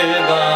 Elba.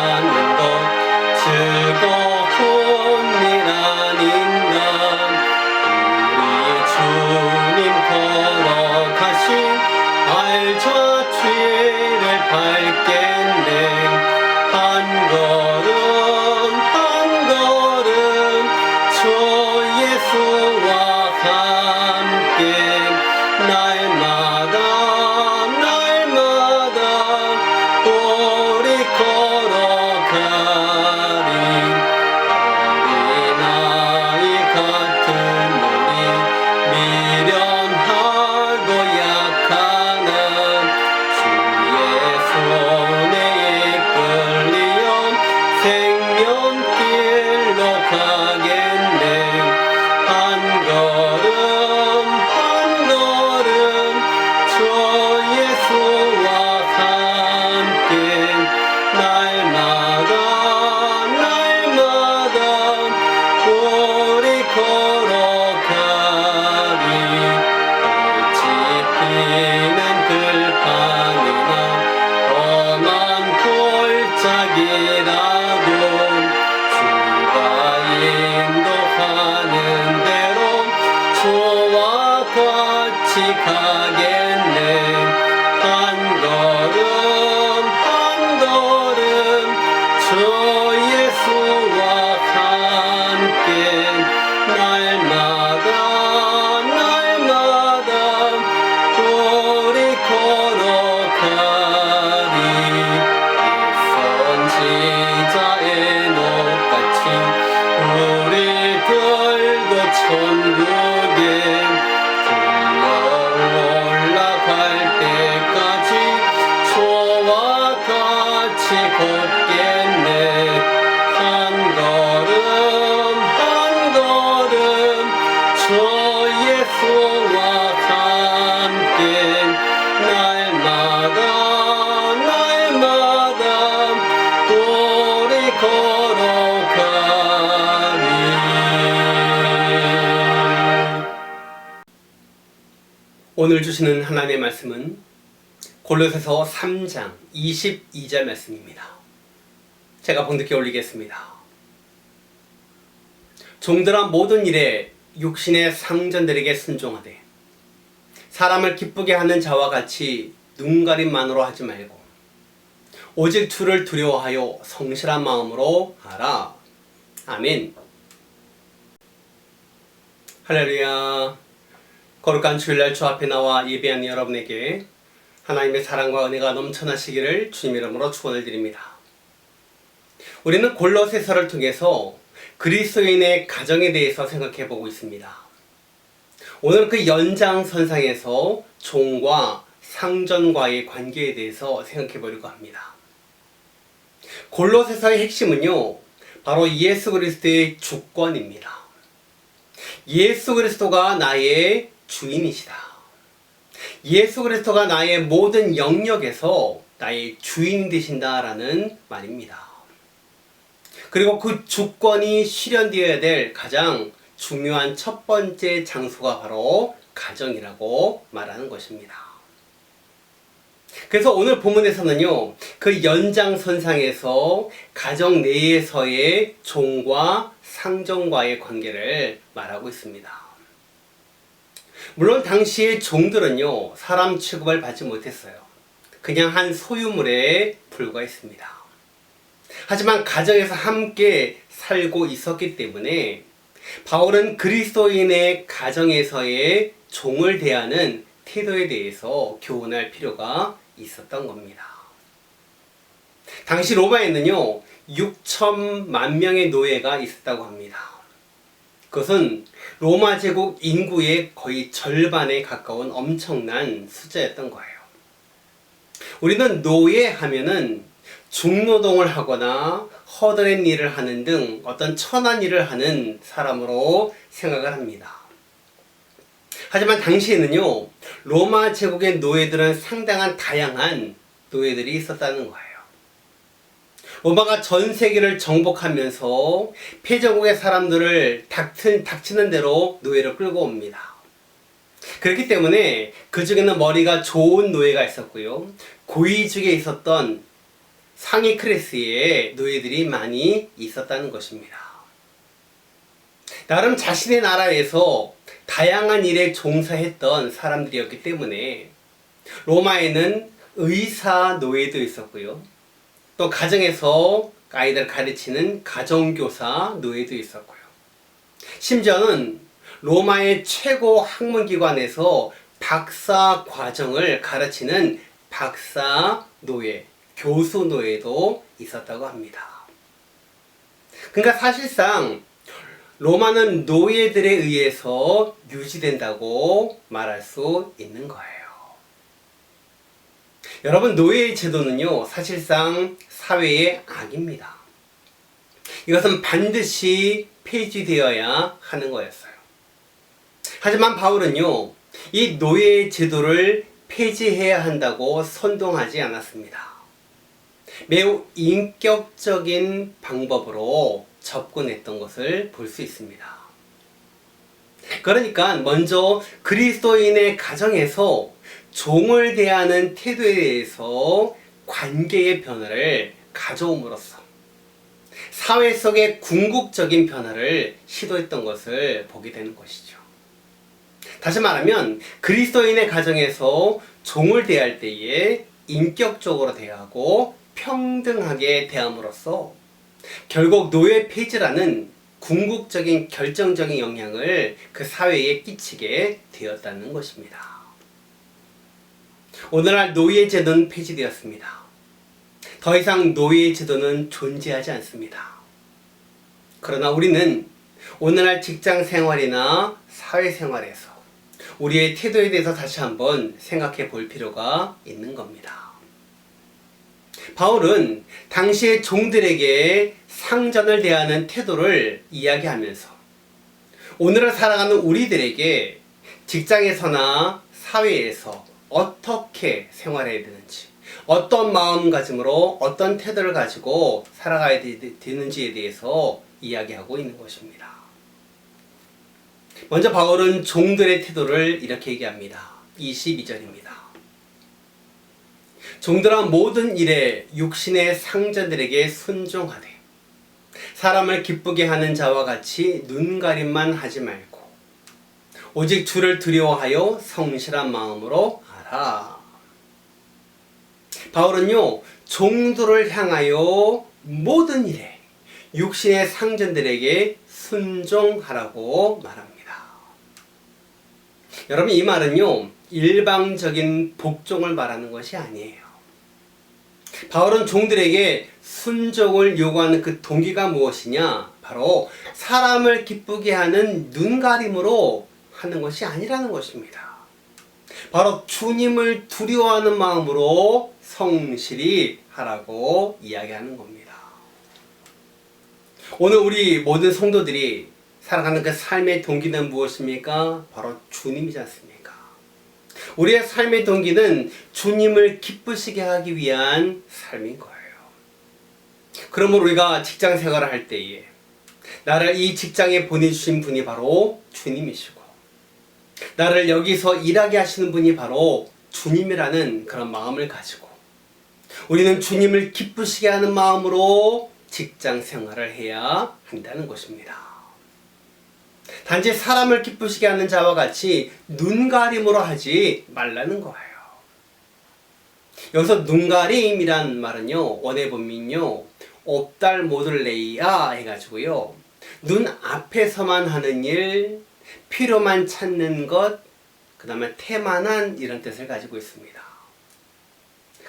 오늘 주시는 하나님의 말씀은 골로새서 3장 22절 말씀입니다. 제가 봉독해 올리겠습니다. 종들아 모든 일에 육신의 상전들에게 순종하되 사람을 기쁘게 하는 자와 같이 눈가림만으로 하지 말고 오직 주를 두려워하여 성실한 마음으로 하라. 아멘. 할렐루야. 거룩한 주일날 주 앞에 나와 예배한 여러분에게 하나님의 사랑과 은혜가 넘쳐나시기를 주님 이름으로 축원을 드립니다. 우리는 골로새서를 통해서 그리스도인의 가정에 대해서 생각해 보고 있습니다. 오늘 그 연장선상에서 종과 상전과의 관계에 대해서 생각해 보려고 합니다. 골로새서의 핵심은요, 바로 예수 그리스도의 주권입니다. 예수 그리스도가 나의 주인이시다. 예수 그리스도가 나의 모든 영역에서 나의 주인 되신다라는 말입니다. 그리고 그 주권이 실현되어야 될 가장 중요한 첫 번째 장소가 바로 가정이라고 말하는 것입니다. 그래서 오늘 본문에서는요, 그 연장선상에서 가정 내에서의 종과 상정과의 관계를 말하고 있습니다. 물론 당시의 종들은요, 사람 취급을 받지 못했어요. 그냥 한 소유물에 불과했습니다. 하지만 가정에서 함께 살고 있었기 때문에 바울은 그리스도인의 가정에서의 종을 대하는 태도에 대해서 교훈할 필요가 있었던 겁니다. 당시 로마에는요, 6천만 명의 노예가 있었다고 합니다. 그것은 로마 제국 인구의 거의 절반에 가까운 엄청난 숫자였던 거예요. 우리는 노예 하면은 중노동을 하거나 허드렛 일을 하는 등 어떤 천한 일을 하는 사람으로 생각을 합니다. 하지만 당시에는요, 로마 제국의 노예들은 상당한 다양한 노예들이 있었다는 거예요. 로마가 전 세계를 정복하면서 패전국의 사람들을 닥친, 닥치는 대로 노예를 끌고 옵니다. 그렇기 때문에 그 중에는 머리가 좋은 노예가 있었고요. 고위직에 있었던 상위 클래스의 노예들이 많이 있었다는 것입니다. 나름 자신의 나라에서 다양한 일에 종사했던 사람들이었기 때문에 로마에는 의사 노예도 있었고요. 또 가정에서 아이들 가르치는 가정교사 노예도 있었고요. 심지어는 로마의 최고 학문기관에서 박사 과정을 가르치는 박사 노예, 교수 노예도 있었다고 합니다. 그러니까 사실상 로마는 노예들에 의해서 유지된다고 말할 수 있는 거예요. 여러분, 노예 제도는요, 사실상 사회의 악입니다. 이것은 반드시 폐지되어야 하는 거였어요. 하지만 바울은요, 이 노예 제도를 폐지해야 한다고 선동하지 않았습니다. 매우 인격적인 방법으로 접근했던 것을 볼 수 있습니다. 그러니까 먼저 그리스도인의 가정에서 종을 대하는 태도에 대해서 관계의 변화를 가져옴으로써 사회 속의 궁극적인 변화를 시도했던 것을 보게 되는 것이죠. 다시 말하면 그리스도인의 가정에서 종을 대할 때에 인격적으로 대하고 평등하게 대함으로써 결국 노예 폐지라는 궁극적인 결정적인 영향을 그 사회에 끼치게 되었다는 것입니다. 오늘날 노예 제도는 폐지되었습니다. 더 이상 노예 제도는 존재하지 않습니다. 그러나 우리는 오늘날 직장 생활이나 사회 생활에서 우리의 태도에 대해서 다시 한번 생각해 볼 필요가 있는 겁니다. 바울은 당시의 종들에게 상전을 대하는 태도를 이야기하면서 오늘을 살아가는 우리들에게 직장에서나 사회에서 어떻게 생활해야 되는지, 어떤 마음가짐으로 어떤 태도를 가지고 살아가야 되는지에 대해서 이야기하고 있는 것입니다. 먼저 바울은 종들의 태도를 이렇게 얘기합니다. 22절입니다. 종들아 모든 일에 육신의 상자들에게 순종하되 사람을 기쁘게 하는 자와 같이 눈가림만 하지 말고 오직 주를 두려워하여 성실한 마음으로 하라. 바울은요 종들을 향하여 모든 일에 육신의 상전들에게 순종하라고 말합니다. 여러분 이 말은요 일방적인 복종을 말하는 것이 아니에요. 바울은 종들에게 순종을 요구하는 그 동기가 무엇이냐? 바로 사람을 기쁘게 하는 눈가림으로 하는 것이 아니라는 것입니다. 바로 주님을 두려워하는 마음으로 성실히 하라고 이야기하는 겁니다. 오늘 우리 모든 성도들이 살아가는 그 삶의 동기는 무엇입니까? 바로 주님이지 않습니까? 우리의 삶의 동기는 주님을 기쁘시게 하기 위한 삶인 거예요. 그러므로 우리가 직장 생활을 할 때에 나를 이 직장에 보내주신 분이 바로 주님이시고 나를 여기서 일하게 하시는 분이 바로 주님이라는 그런 마음을 가지고 우리는 주님을 기쁘시게 하는 마음으로 직장 생활을 해야 한다는 것입니다. 단지 사람을 기쁘시게 하는 자와 같이 눈가림으로 하지 말라는 거예요. 여기서 눈가림이란 말은요, 원의 본민요, 옵달 모들레이아 해가지고요, 눈 앞에서만 하는 일, 필요만 찾는 것, 그 다음에 태만한 이런 뜻을 가지고 있습니다.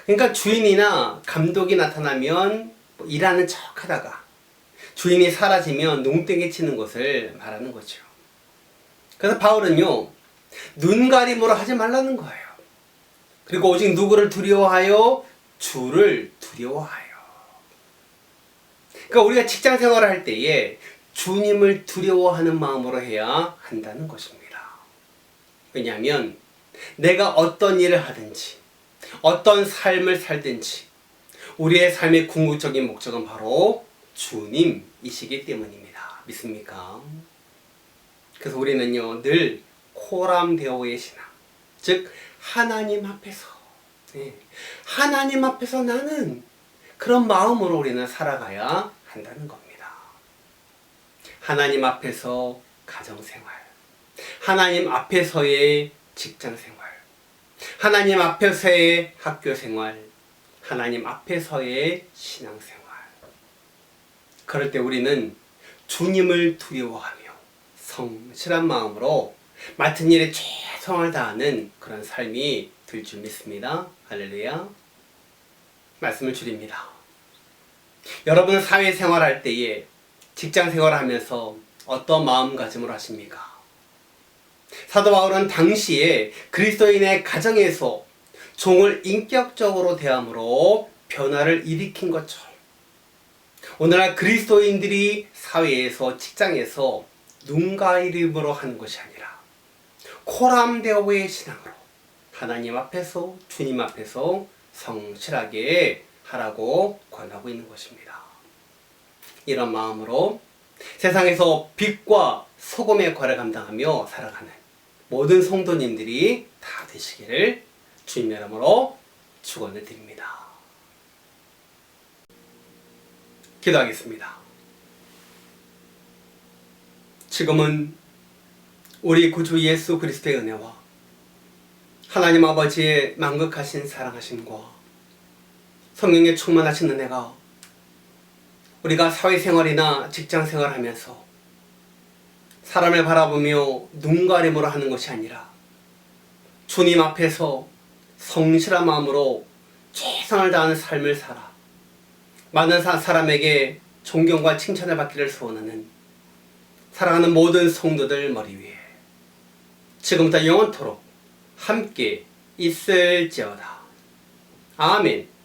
그러니까 주인이나 감독이 나타나면 뭐 일하는 척 하다가 주인이 사라지면 농땡이 치는 것을 말하는 거죠. 그래서 바울은요, 눈가림으로 하지 말라는 거예요. 그리고 오직 누구를 두려워하여? 주를 두려워하여. 그러니까 우리가 직장 생활을 할 때에 주님을 두려워하는 마음으로 해야 한다는 것입니다. 왜냐하면 내가 어떤 일을 하든지 어떤 삶을 살든지 우리의 삶의 궁극적인 목적은 바로 주님이시기 때문입니다. 믿습니까? 그래서 우리는요 늘 코람 데오의 신앙, 즉 하나님 앞에서 예, 하나님 앞에서 나는 그런 마음으로 우리는 살아가야 한다는 겁니다. 하나님 앞에서 가정생활, 하나님 앞에서의 직장생활, 하나님 앞에서의 학교생활, 하나님 앞에서의 신앙생활. 그럴 때 우리는 주님을 두려워하며 성실한 마음으로 맡은 일에 최선을 다하는 그런 삶이 될 줄 믿습니다. 할렐루야. 말씀을 줄입니다. 여러분 사회생활 할 때에 직장 생활하면서 어떤 마음가짐을 하십니까? 사도 바울은 당시에 그리스도인의 가정에서 종을 인격적으로 대함으로 변화를 일으킨 것처럼 오늘날 그리스도인들이 사회에서 직장에서 눈과 이름으로 하는 것이 아니라 코람데오의 신앙으로 하나님 앞에서 주님 앞에서 성실하게 하라고 권하고 있는 것입니다. 이런 마음으로 세상에서 빛과 소금의 역할을 감당하며 살아가는 모든 성도님들이 다 되시기를 주님 이름으로 축원을 드립니다. 기도하겠습니다. 지금은 우리 구주 예수 그리스도의 은혜와 하나님 아버지의 만극하신 사랑하심과 성령의 충만하신 은혜가 우리가 사회생활이나 직장생활 하면서 사람을 바라보며 눈가림으로 하는 것이 아니라 주님 앞에서 성실한 마음으로 최선을 다하는 삶을 살아 많은 사, 사람에게 존경과 칭찬을 받기를 소원하는 사랑하는 모든 성도들 머리 위에 지금부터 영원토록 함께 있을지어다. 아멘.